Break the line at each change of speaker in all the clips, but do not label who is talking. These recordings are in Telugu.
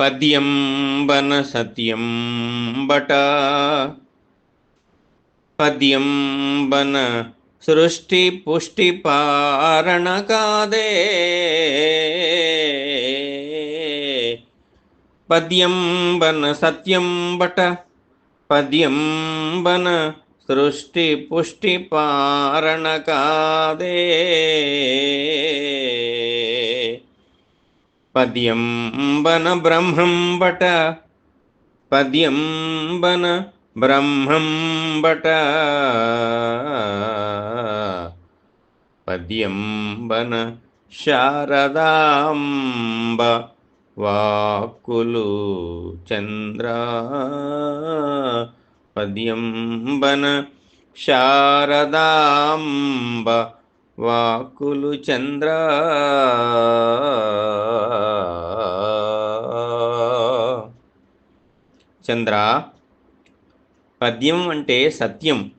పద్యంబన సత్యంబట పద్యంబన సృష్టి పుష్టి పారణ కాదే పద్యంబన సత్యంబట పద్యంబన సృష్టి పుష్టి పారణ కాదే. పద్యంబన బ్రహ్మం బట పద్యంబన బ్రహ్మం బట పద్యం శారదాంబ వాక్కులు చంద్ర పద్యంబన శారదాంబ వాక్కులు చంద్ర చంద్ర పద్యం అంటే సత్యం.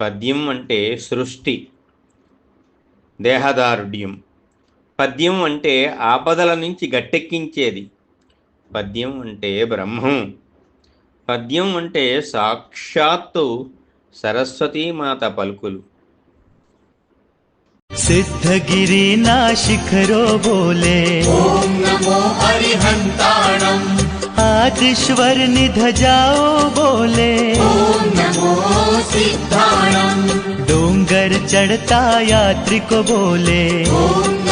పద్యం అంటే సృష్టి. దేహదారుఢ్యం. పద్యం అంటే ఆపదల నుంచి గట్టెక్కించేది పద్యం అంటే బ్రహ్మం పద్యం అంటే సాక్షాత్తు సరస్వతీమాత పలుకులు
सिद्धगिरि नाशिखरो बोले
ॐ नमो हरिहन्ताणम्
आदिश्वर निध जाओ बोले
ॐ नमो सिद्धाणम्
डोंगर चढ़ता यात्री को बोले
ॐ नमो आयर्याणम्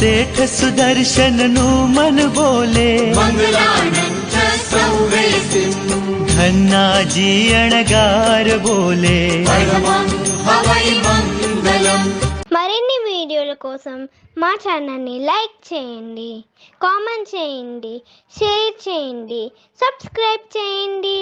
सेठ सुदर्शन नु मन बोले
मङ्गलानम् च सौवेसिम्
धन्ना जी अणगार बोले
परमम् हवै मङ्गलम्
మరిన్ని వీడియోల కోసం మా ఛానల్ని లైక్ చేయండి కామెంట్ చేయండి షేర్ చేయండి సబ్స్క్రైబ్ చేయండి